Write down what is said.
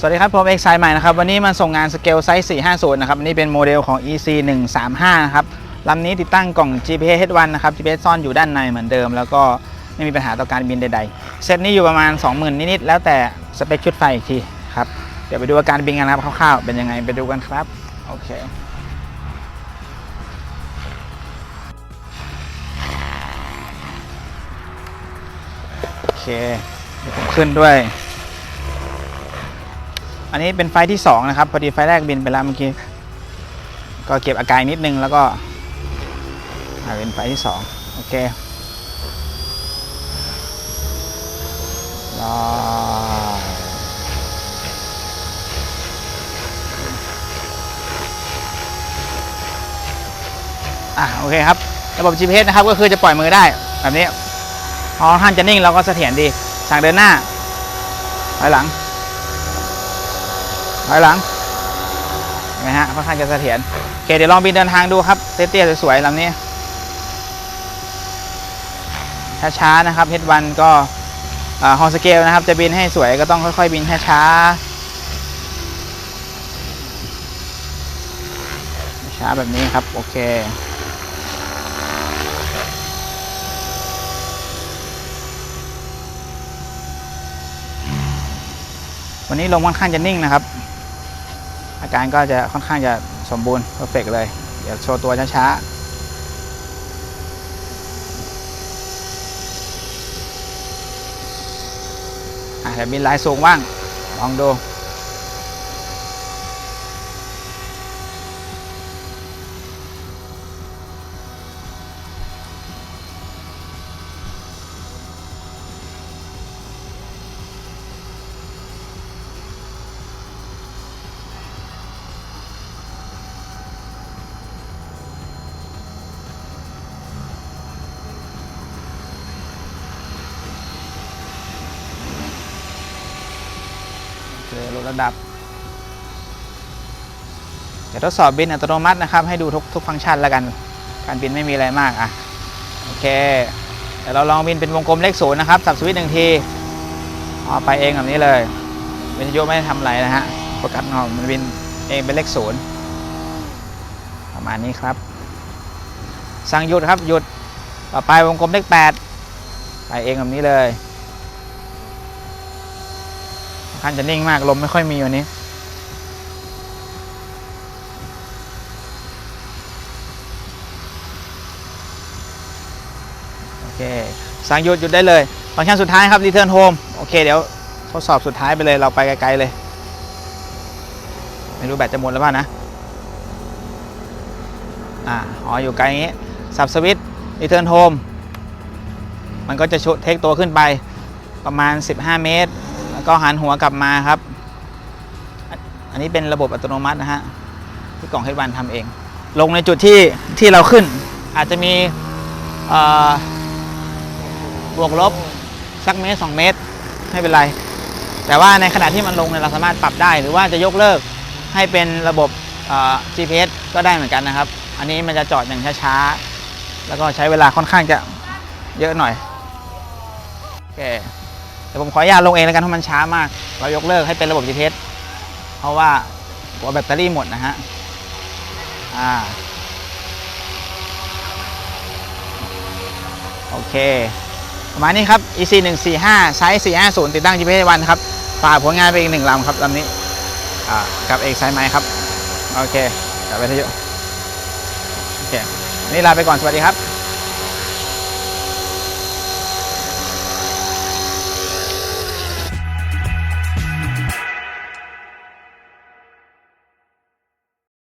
สวัสดีครับผมเอกสายใหม่นะครับ วันนี้มาส่งงานสเกลไซส์ 450 นะครับ อันนี่เป็นโมเดลของ EC 135 นะครับลำนี้ติดตั้งกล่อง GPS H1 นะครับ GPS ซ่อนอยู่ด้านในเหมือนเดิม แล้วก็ไม่มีปัญหาต่อการบินใดๆ เซตนี้อยู่ประมาณ 20,000 นิดๆ แล้วแต่สเปคชุดไฟอีกทีครับ เดี๋ยวไปดูอาการบินกันนะครับคร่าวๆ เป็นยังไงไปดูกันครับ โอเคโอเคเดี๋ยวผมขึ้นด้วย อันนี้เป็นไฟที่2นะครับพอดีไฟแรกบินไปแล้วเมื่อกี้ก็เก็บอาการนิดนึงแล้วก็เป็นไฟที่2โอเครออะโอเคครับระบบ GPS นะครับก็คือจะปล่อยมือได้แบบนี้พอท่านจะนิ่งเราก็เสถียรดีสั่งเดินหน้าถอยหลัง ถอยหลังเห็นไหมฮะค่อนข้างจะเสถียรโอเคเดี๋ยวลองบินเดินทางดูครับเตี้ยๆสวยๆลำนี้ช้าๆนะครับเฮดวันก็ฮอลสเกลนะครับ จะบินให้สวยก็ต้องค่อยๆบินช้าๆช้าแบบนี้ครับ โอเควันนี้ลมค่อนข้างจะนิ่งนะครับ อาการก็จะค่อนข้างจะสมบูรณ์เพอร์เฟกเลย เดี๋ยวโชว์ตัวช้าๆอะเดี๋ยวบินลายสูงว่าง ลองดู เคลดระดับ เดี๋ยวทดสอบบินอัตโนมัตินะครับ ให้ดูทุกทุกฟังก์ชันแล้วกัน การบินไม่มีอะไรมากอะโอเค เดี๋ยวเราลองบินเป็นวงกลมเลขศูนย์นะครับ สับสวิตช์หนึ่งทีเอาไปเองแบบนี้เลยวิทยุไม่ได้ทำอะไรนะฮะโฟกัสของมันบินเองเป็นเลขศูนย์ประมาณนี้ครับ สั่งหยุดครับหยุดต่อไปวงกลมเลขแปดไปเองแบบนี้เลย ค่อนจะนิ่งมากลมไม่ค่อยมีวันนี้ โอเคสั่งหยุดหยุดได้เลยฟังก์ชันสุดท้ายครับ Return Home โอเค เดี๋ยวทดสอบสุดท้ายไปเลยเราไปไกลๆเลย ไม่รู้แบตจะหมดแล้วเปล่านะ อ่าอ๋ออยู่ไกลอย่างนี้ สับสวิตช์ Return Home มันก็จะชุเทคตัวขึ้นไปประมาณ 15 เมตร แล้วก็หันหัวกลับมาครับ อันนี้เป็นระบบอัตโนมัตินะฮะที่กล่องเฮดวันทำเอง ลงในจุดที่ที่เราขึ้น อาจจะมีบวกลบสักเมตร2เมตรไม่เป็นไร แต่ว่าในขณะที่มันลงเนี่ยเราสามารถปรับได้ หรือว่าจะยกเลิกให้เป็นระบบ GPS ก็ได้เหมือนกันนะครับ อันนี้มันจะจอดอย่างช้าๆ แล้วก็ใช้เวลาค่อนข้างจะเยอะหน่อยโอเค เดี๋ยวผมขออนุญาตลงเองแล้วกันเพราะมันช้ามาก เรายกเลิกให้เป็นระบบ GPS เพราะว่าหัวแบตเตอรี่หมดนะฮะอ่าโอเค ประมาณนี้ครับ EC 145ไซส์450 ติดตั้ง GPS วันครับฝากผลงานไปอีกหนึ่งลำครับลำนี้อ่ากับเอกสายไหมครับ โอเค กลับวิทยุโอเคนนี่ลาไปก่อน สวัสดีครับ